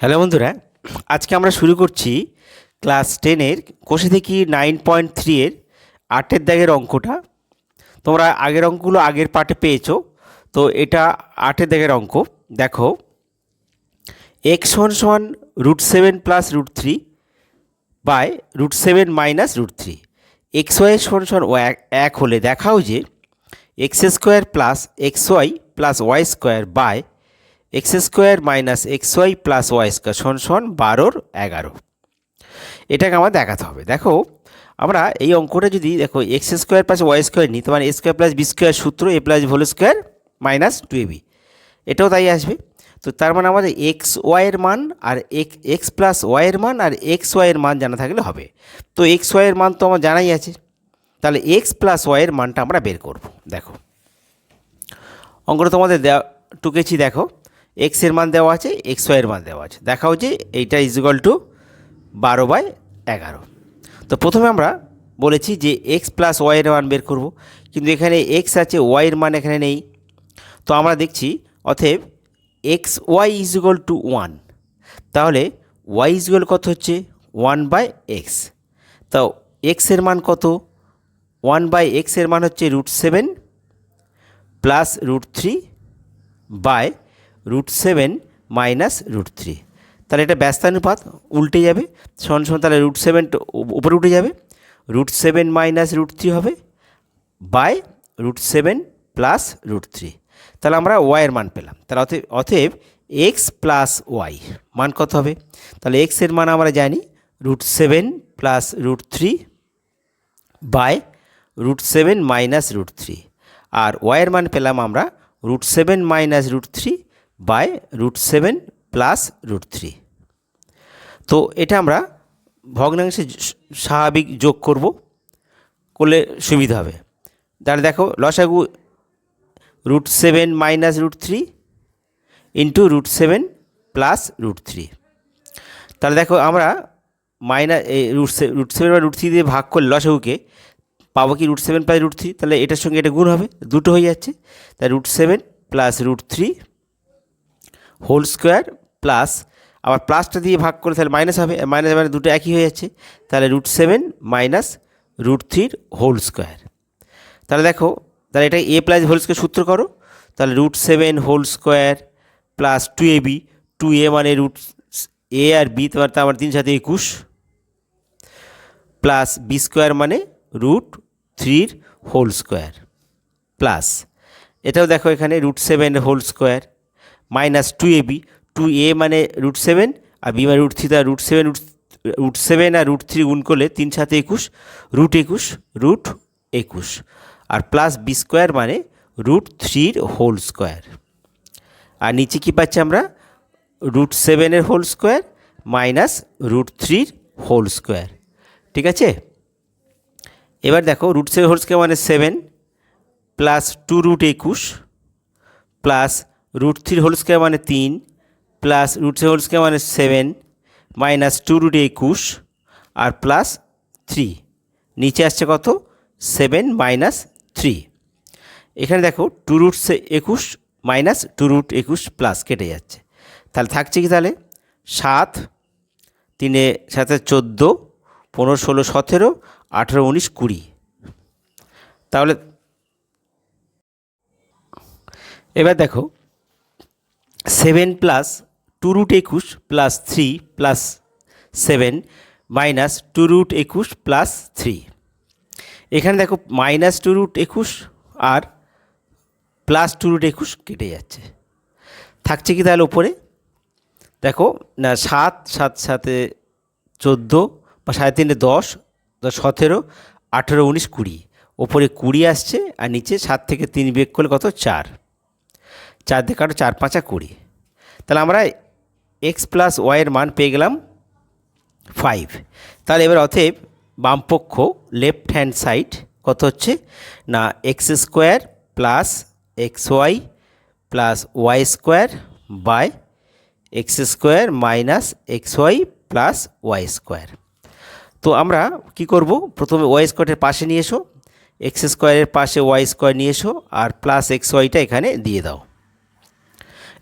Hello বন্ধুরা, আজকে আমরা শুরু করছি ক্লাস টেনের কোষে দেখি নাইন পয়েন্ট থ্রি এর আটের দাগের অঙ্কটা। তোমরা আগের অঙ্কগুলো আগের পার্টে পেয়েছ, তো এটা আটের দাগের অঙ্ক। দেখো এক্স সমান সমান root seven plus root three by root seven minus root three x y সমান ও এক হলে দেখাও যে x square plus x y plus y square by x square minus x y plus y square সমান সমান বারোর এগারো। এটাকে আমার দেখাতে হবে। দেখো, আমরা এই অঙ্কটা যদি দেখো, x square plus y square নিই তোমার a square plus b square সূত্র a plus whole square minus two b. এটাও তাই আসবে। তো তার মানে আমাদের এক্স ওয়াইয়ের মান আর এক্স প্লাস ওয়াইয়ের মান আর এক্স ওয়াইয়ের মান জানা থাকলে হবে। তো এক্স ওয়াইয়ের মান তো আমার জানাই আছে। তাহলে এক্স প্লাস ওয়াইয়ের মানটা আমরা বের করব। দেখো, অঙ্কটা তোমাদের দেওয়া টুকেছি, দেখো। এক্সের মান দেওয়া আছে এক্স ওয়াইয়ের মান দেওয়া আছে। দেখাও যে এইটা ইজিক্যাল টু বারো বাই এগারো। তো প্রথমে আমরা বলেছি যে এক্স প্লাস ওয়াইয়ের মান বের করব, কিন্তু এখানে এক্স আছে ওয়াইয়ের মান এখানে নেই। তো আমরা দেখছি, অতএব x y is equal to one তাহলে ওয়াই ইজিক্যাল কত হচ্ছে? ওয়ান বাই এক্স তো এক্সের মান কত? ওয়ান বাই এক্সের মান হচ্ছে root seven plus root three by root seven minus root three তাহলে এটা ব্যস্তানুপাত, উল্টে যাবে। সমান সমান তাহলে রুট সেভেন উপরে উঠে যাবে। Root seven minus root three হবে by root seven plus root three তাহলে আমরা ওয়াইয়ের মান পেলাম। তাহলে অতএব অতএব এক্স প্লাস ওয়াই মান কত হবে? তাহলে এক্সের মান আমরা জানি root seven plus root three by root seven minus root three আর ওয়াইয়ের মান পেলাম আমরা root seven minus root three by root seven plus root three. তো এটা আমরা ভগ্নাংশে স্বাভাবিক যোগ করব, করলে সুবিধা হবে। তাহলে দেখো, লসাগু root seven minus root three into root seven plus root three. তাহলে দেখো, আমরা মাইনাস রুট সে, রুট সেভেন বা রুট থ্রি দিয়ে ভাগ করলে লসাগুকে পাবো কি root seven plus root three? তাহলে এটার সঙ্গে এটা গুণ হবে, দুটো হয়ে যাচ্ছে। তাই root seven plus root three whole square plus আবার প্লাসটা দিয়ে ভাগ করে তাহলে মাইনাস হবে মাইনাস মানে দুটো একই হয়ে যাচ্ছে। তাহলে রুট সেভেন মাইনাস রুট থ্রির হোল স্কোয়ার তাহলে দেখো, তাহলে এটা এ প্লাস হোল স্কোয়ার সূত্র করো। তাহলে root seven whole square plus two a b two a মানে রুট এ আর বি তোমার তো আমার তিন সাথে একুশ। প্লাস বি স্কোয়ার মানে রুট থ্রির হোল স্কোয়ার প্লাস এটাও দেখো এখানে root seven whole square minus two A B two A মানে রুট সেভেন আর বি মানে রুট থ্রি তা root seven root root seven আর রুট থ্রি গুণ করলে তিন সাথে একুশ রুট একুশ রুট একুশ, আর প্লাস বি স্কোয়ার মানে রুট থ্রির হোল স্কোয়ার আর নিচে কী পাচ্ছি আমরা? রুট সেভেনের হোল স্কোয়ার মাইনাস রুট থ্রির হোল স্কোয়ার ঠিক আছে? এবার দেখো রুট সেভেন হোল স্কোয়ার মানে সেভেন প্লাস টু রুট একুশ plus root three whole square মানে তিন প্লাস রুট হোল স্কোয়ার মানে সেভেন মাইনাস টু রুট একুশ, আর প্লাস থ্রি নিচে আসছে কত? সেভেন মাইনাস থ্রি এখানে দেখো টু রুট সে একুশ মাইনাস টু রুট একুশ প্লাস কেটে যাচ্ছে। তাহলে থাকছে কি তাহলে? সাত, তিনে সাথে চোদ্দ, পনেরো, ষোলো, সতেরো, আঠেরো, উনিশ, কুড়ি। তাহলে এবার দেখো সেভেন প্লাস টু রুট একুশ plus three plus seven minus two root একুশ প্লাস থ্রি। এখানে দেখো মাইনাস টু রুট একুশ আর প্লাস টু রুট একুশ কেটে যাচ্ছে। থাকছে কি তাহলে ওপরে দেখো, না, সাত সাত সাথে চোদ্দ বা সাড়ে তিনে দশ দশ, সতেরো, আঠেরো, উনিশ, কুড়ি। ওপরে কুড়ি আসছে আর নিচে সাত থেকে তিন বিয়োগ করলে কত? চার। চার দিয়ে কাটো চার, পাঁচা কুড়ি। তাহলে আমরা এক্স প্লাস ওয়াইয়ের মান পেয়ে গেলাম ফাইভ তাহলে এবার অতএব বামপক্ষ লেফট হ্যান্ড সাইড কত হচ্ছে? না x square plus x y plus y square by x square minus x y plus y square তো আমরা কি করব? প্রথমে ওয়াই স্কোয়ারের পাশে নিয়ে এসো এক্স স্কোয়ারের পাশে ওয়াই স্কোয়ার নিয়ে এসো, আর প্লাস এক্স ওয়াইটা এখানে দিয়ে দাও।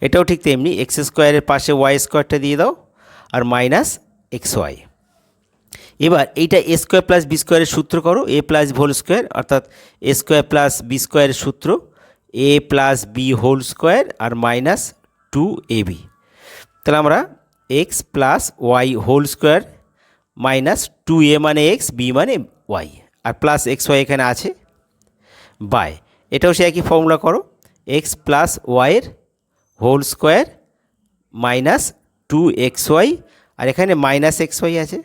এটাও ঠিক তেমনি এক্স স্কোয়ারের পাশে ওয়াই স্কোয়ারটা দিয়ে দাও আর মাইনাস এক্স ওয়াই। এবার এইটা এ স্কোয়ার প্লাস বি স্কোয়ারের সূত্র করো, এ প্লাস হোল স্কোয়ার, অর্থাৎ এ স্কোয়ার প্লাস বি স্কোয়ারের সূত্র, A plus B whole square R minus two A B. তাহলে আমরা x plus y whole square minus two A মানে এক্স, বি মানে ওয়াই। আর প্লাস এক্স ওয়াই এখানে আছে। বাই, এটাও সে একই ফর্মুলা করো, এক্স প্লাস ওয়াইয়ের whole square minus two x y. আর এখানে মাইনাস এক্স ওয়াই আছে।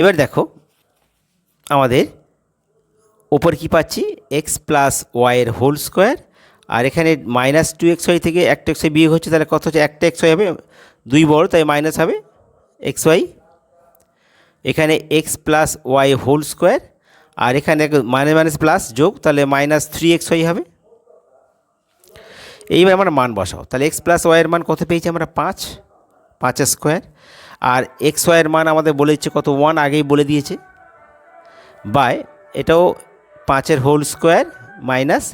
এবার দেখো, আমাদের ওপর কী পাচ্ছি? এক্স প্লাস ওয়াইয়ের হোল স্কোয়ার আর এখানে মাইনাস টু এক্স ওয়াই থেকে একটা এক্স ওয়াই বিয়োগ হচ্ছে, তাহলে কত হচ্ছে? একটা এক্স ওয়াই হবে, দুই বড়, তাই মাইনাস হবে এক্স ওয়াই এখানে x plus y whole square আর এখানে মাইনাস মাইনাস প্লাস যোগ, তাহলে মাইনাস থ্রি এক্স ওয়াই হবে। এইবার আমরা মান বসাও তাহলে এক্স প্লাস ওয়াইয়ের মান কত পেয়েছি আমরা? পাঁচ। পাঁচ স্কোয়ার আর এক্স ওয়াইয়ের মান আমাদের বলে দিচ্ছে কত? ওয়ান আগেই বলে দিয়েছে। বাই এটাও পাঁচের হোল স্কোয়ার মাইনাস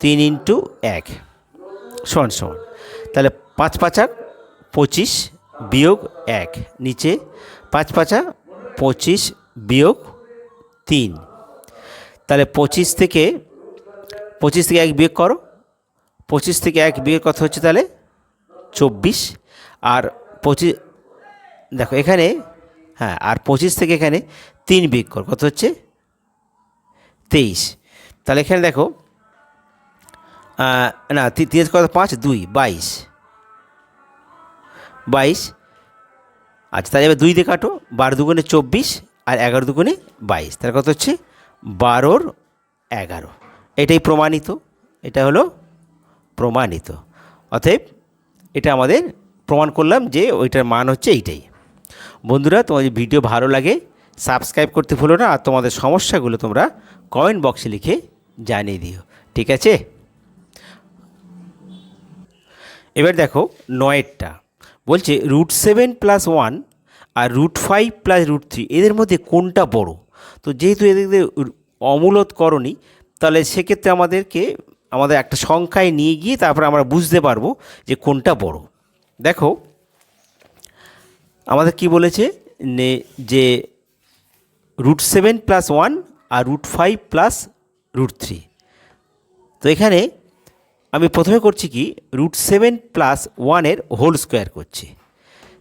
তিন ইন্টু এক। সমান সমান। তাহলে পাঁচ পাঁচা পঁচিশ বিয়োগ এক। নিচে পাঁচ পাঁচা পঁচিশ বিয়োগ তিন। তাহলে পঁচিশ থেকে পঁচিশ থেকে এক বিয়োগ করো। পঁচিশ থেকে এক বিয়োগ কথা হচ্ছে তাহলে? চব্বিশ। আর পঁচিশ দেখো এখানে হ্যাঁ আর পঁচিশ থেকে এখানে তিন বিয়োগ কর, কত হচ্ছে? তেইশ। তাহলে এখানে দেখো না তিরিশ কত পাঁচ, দুই, বাইশ। বাইশ। আচ্ছা তাহলে এবার দুই দিয়ে কাটো, বারো দুগুণে চব্বিশ আর এগারো দুগুণে বাইশ। তাহলে কত হচ্ছে? বারোর এগারো। এটাই প্রমাণিত। এটা হলো প্রমাণিত। অতএব এটা আমাদের প্রমাণ করলাম যে ওইটার মান হচ্ছে এইটাই। বন্ধুরা, তোমাদের ভিডিও ভালো লাগে, সাবস্ক্রাইব করতে ভুলো না, আর তোমাদের সমস্যাগুলো তোমরা কমেন্ট বক্সে লিখে জানিয়ে দিও। ঠিক আছে? এবার দেখো, নয়েরটা। বলছে রুট সেভেন প্লাস ওয়ান আর root five plus root three এদের মধ্যে কোনটা বড়? তো যেহেতু এদের অমূলত করণী তাহলে সেক্ষেত্রে আমাদেরকে আমাদের একটা সংখ্যায় নিয়ে গিয়ে তারপরে আমরা বুঝতে পারব যে কোনটা বড়। দেখো, আমাদের কি বলেছে? নে- যে রুট সেভেন প্লাস ওয়ান আর root five plus root three তো এখানে আমি প্রথমে করছি কি? রুট সেভেন প্লাস ওয়ানের হোল স্কোয়ার করছি।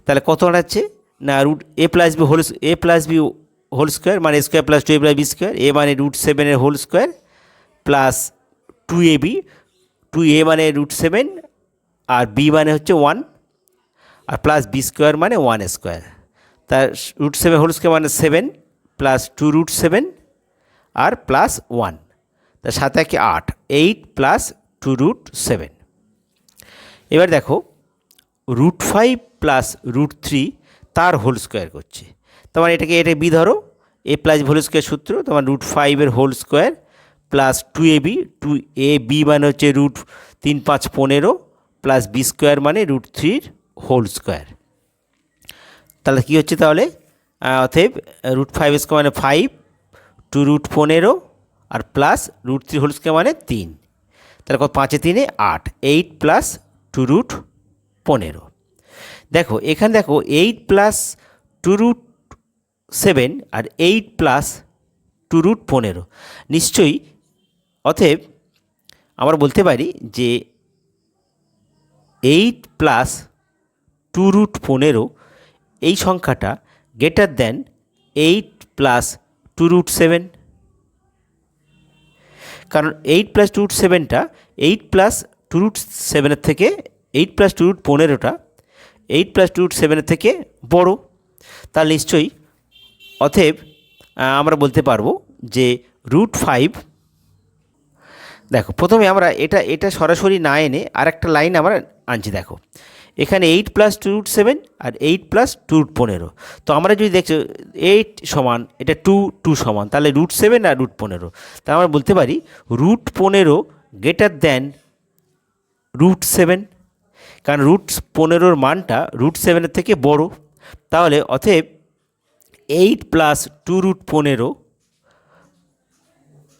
তাহলে কত দাঁড়াচ্ছে না root A plus B whole A plus B whole square মানে square plus two A plus B square A মানে রুট সেভেনের whole square plus two A B two A মানে রুট সেভেন আর বি মানে হচ্ছে ওয়ান আর plus B square মানে one square তার root seven whole square মানে seven plus two root seven আর plus one তার সাথে একে আট eight plus two root seven এবার দেখো root five plus root three তার হোল স্কোয়ার করছে। তোমার এটাকে, এটা বি ধরো এ প্লাস হোল স্কোয়ার সূত্র তোমার রুট ফাইভের whole square plus two A B two A B মানে হচ্ছে রুট তিন পাঁচ পনেরো প্লাস বি স্কোয়ার মানে রুট থ্রির হোল স্কোয়ার তাহলে কী হচ্ছে তাহলে? অতএব রুট ফাইভ স্কোয়ার মানে ফাইভ টু রুট পনেরো আর plus root three whole square মানে তিন। তাহলে কত? পাঁচে তিনে আট এইট প্লাস টু রুট পনেরো। দেখো, এখানে দেখো eight plus two root seven আর এইট প্লাস টু রুট পনেরো। নিশ্চয়ই অতএব আমরা বলতে পারি যে এইট প্লাস টু রুট পনেরো এই সংখ্যাটা greater than eight plus two root seven কারণ এইট প্লাস টু রুট সেভেনটা এইট প্লাস টু রুট সেভেনের থেকে এইট প্লাস টু রুট পনেরোটা এইট প্লাস টু রুট সেভেনের থেকে বড়। তাহলে নিশ্চয়ই অতএব আমরা বলতে পারব যে রুট ফাইভ দেখো, প্রথমে আমরা এটা এটা সরাসরি না এনে আর একটা লাইন আমরা আনছি, দেখো। এখানে eight plus two root seven আর এইট প্লাস টু রুট পনেরো। তো আমরা যদি দেখছ এইট সমান, এটা টু টু সমান, তাহলে রুট সেভেন আর রুট পনেরো। তাহলে আমরা বলতে পারি রুট পনেরো গ্রেটার দেন রুট সেভেন কারণ রুট পনেরোর মানটা রুট সেভেনের থেকে বড়। তাহলে অতএব এইট প্লাস টু রুট পনেরো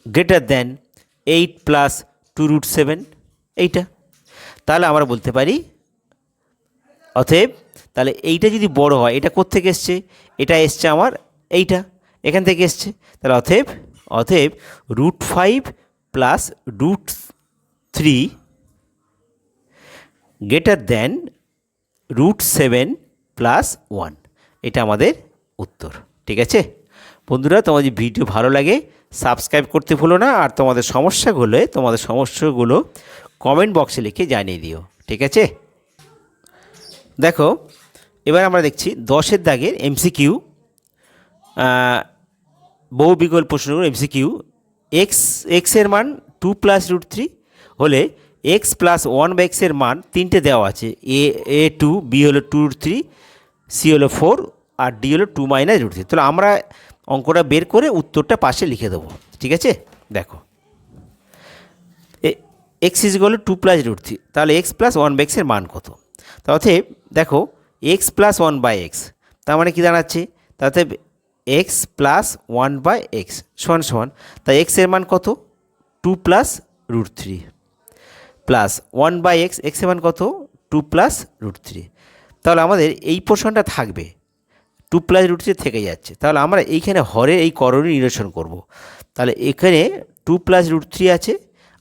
greater than eight plus two root seven, এইটা। তাহলে আমরা বলতে পারি, অতএব তাহলে এইটা যদি বড় হয়, এটা কোত্থেকে এসছে? এটা এসছে আমার এইটা, এখান থেকে এসছে। তাহলে অতএব অতএব root five plus root three greater than root seven plus one. এটা আমাদের উত্তর, ঠিক আছে? বন্ধুরা, তোমাদের ভিডিও ভালো লাগে সাবস্ক্রাইব করতে ভুলো না, আর তোমাদের সমস্যাগুলো তোমাদের সমস্যাগুলো কমেন্ট বক্সে লিখে জানিয়ে দিও, ঠিক আছে? দেখো, এবার আমরা দেখছি দশের দাগের এমসিকিউ বহু বিকল্প প্রশ্নগুলো এমসিকিউ এক্স এক্সের মান টু প্লাস রুট থ্রি হলে এক্স প্লাস ওয়ান বা এক্সের মান তিনটে দেওয়া আছে। এ এ টু বি হলো টু রুট থ্রি সি হলো ফোর আর ডি হলো টু মাইনাস রুট থ্রি তাহলে আমরা অঙ্কটা বের করে উত্তরটা পাশে লিখে দেবো। ঠিক আছে? দেখো। X is equal two plus root three তাহলে এক্স প্লাস ওয়ান বাই এক্সের মান কত? তাতে দেখো x plus one by x তার মানে কী দাঁড়াচ্ছে? তাতে x plus one by x সমান সমান তাই এক্সের মান কত? Two plus root three plus one by x এক্সের মান কত? টু প্লাস রুট থ্রি তাহলে আমাদের এই পোর্শনটা থাকবে। টু প্লাস রুট থ্রি থেকে যাচ্ছে। তাহলে আমরা এইখানে হরের এই করণীয় নিরসন করব। তাহলে এখানে টু প্লাস রুট থ্রি আছে,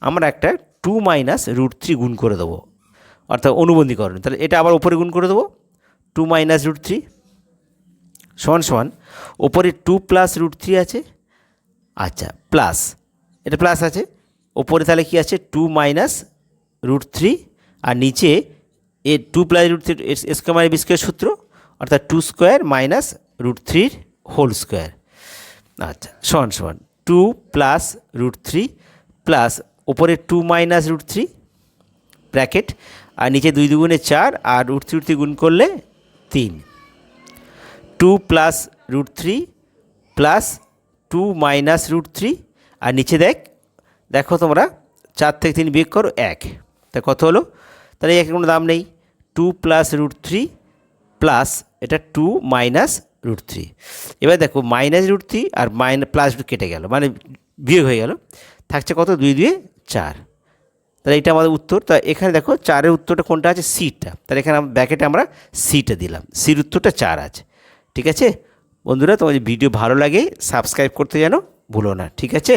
আমরা একটা টু মাইনাস রুট থ্রি গুণ করে দেবো। অর্থাৎ অনুবন্ধীকরণ। তাহলে এটা আবার ওপরে গুণ করে দেবো। টু মাইনাস রুট থ্রি সমান সমান, ওপরে টু প্লাস রুট থ্রি আছে। আচ্ছা প্লাস, এটা প্লাস আছে। ওপরে তাহলে কি আছে? টু মাইনাস রুট থ্রি, আর নিচে A two plus root three square minus B square সূত্র। অর্থাৎ টু স্কোয়ার মাইনাস রুট থ্রির হোল স্কোয়ার। আচ্ছা সমান সমান। Two plus root three plus ওপরে two minus root three bracket, আর নিচে দুই দুগুণে চার, আর রুট থ্রি থ্রি গুণ করলে তিন। Two plus root three plus two minus root three, আর নিচে দেখ, দেখো তোমরা, চার থেকে তিন বিয়োগ করো এক। তা কত হলো? তাহলে একের কোনো দাম নেই। Two plus root three plus এটা টু মাইনাস রুট থ্রি এবার দেখো মাইনাস রুট থ্রি আর মাইনাস প্লাস কেটে গেল মানে বিয়োগ হয়ে গেল। থাকছে কত? দুই দুয়ে চার। তাহলে এটা আমাদের উত্তর। তা এখানে দেখো চারের উত্তরটা কোনটা আছে? সিটা তাহলে এখানে ব্যাকেটে আমরা সিটা দিলাম। সির উত্তরটা চার আছে। ঠিক আছে? বন্ধুরা, তোমাদের ভিডিও ভালো লাগে সাবস্ক্রাইব করতে যেন ভুলো না। ঠিক আছে?